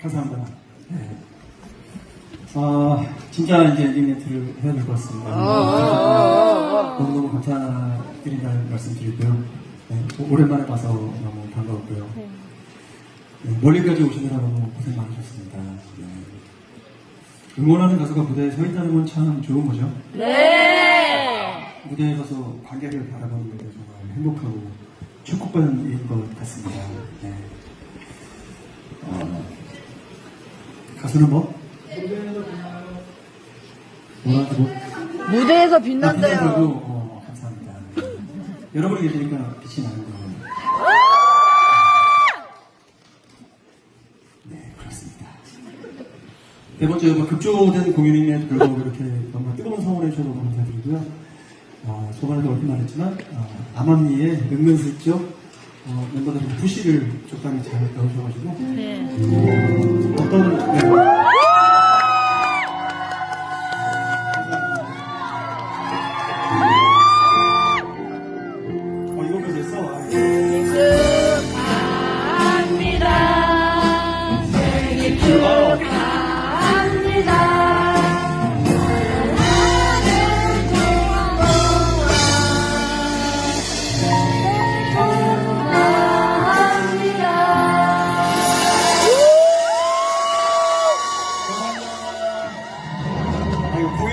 감사합니다. 네. 아, 진짜 이제 엔딩 멘트를 해야 될 것 같습니다. 너무너무 감사드린다는 말씀 드리고요. 네, 오- 오랜만에 봐서 너무 반가웠고요. 네, 멀리까지 오시느라 너무 고생 많으셨습니다. 네. 응원하는 가수가 무대에 서 있다는 건 참 좋은 거죠. 네. 무대에 서서 관객을 바라보는 게 정말 행복하고 축복받는 것 같습니다. 네. 어, 가수는 뭐? 뭐라고? 뭐? 무대에서 아, 빛난대요. 빛나고, 어, 감사합니다. 여러분이 계시니까 빛이 나는 거예요. 네, 그렇습니다. 네 번째, 뭐 급조된 공연임에도 불구하고 이렇게 너무 뜨거운 성원해 주셔서 감사드리고요. 어, 초반에도 얼핏 말했지만, 어, 암암리에 은근슬쩍 어, 멤버들 부시를 적당히 잘 넣으셔가지고, 네. 어, 어떤, 네.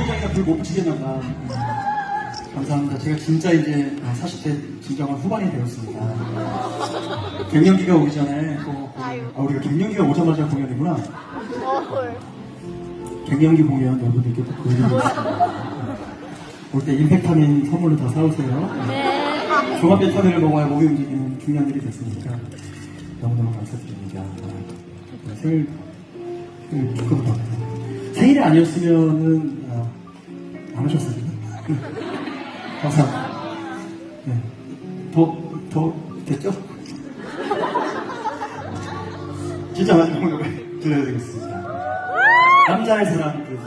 아, 이거 공연장이가 불못 붙이겠나 봐. 감사합니다. 제가 진짜 이제 40대 진정한 후반이 되었습니다. 갱년기가 오기 전에 또, 아, 우리가 갱년기가 오자마자 공연이구나. 갱년기 공연 여러분들께 또 보여드리겠습니다. 올 때 임팩타민 선물로 다 사오세요. 네. 종합 비타민을 먹어야 몸이 움직이는 중요한 일이 됐으니까 너무너무 감사드립니다. 네, 생일, 생일 축하드립니다. 생일이 아니었으면은 아, 안 하셨어요. 감사합니다. 네. 더, 더 됐죠? 진짜 마지막으로 들려야 되겠습니다. 남자의 사랑 그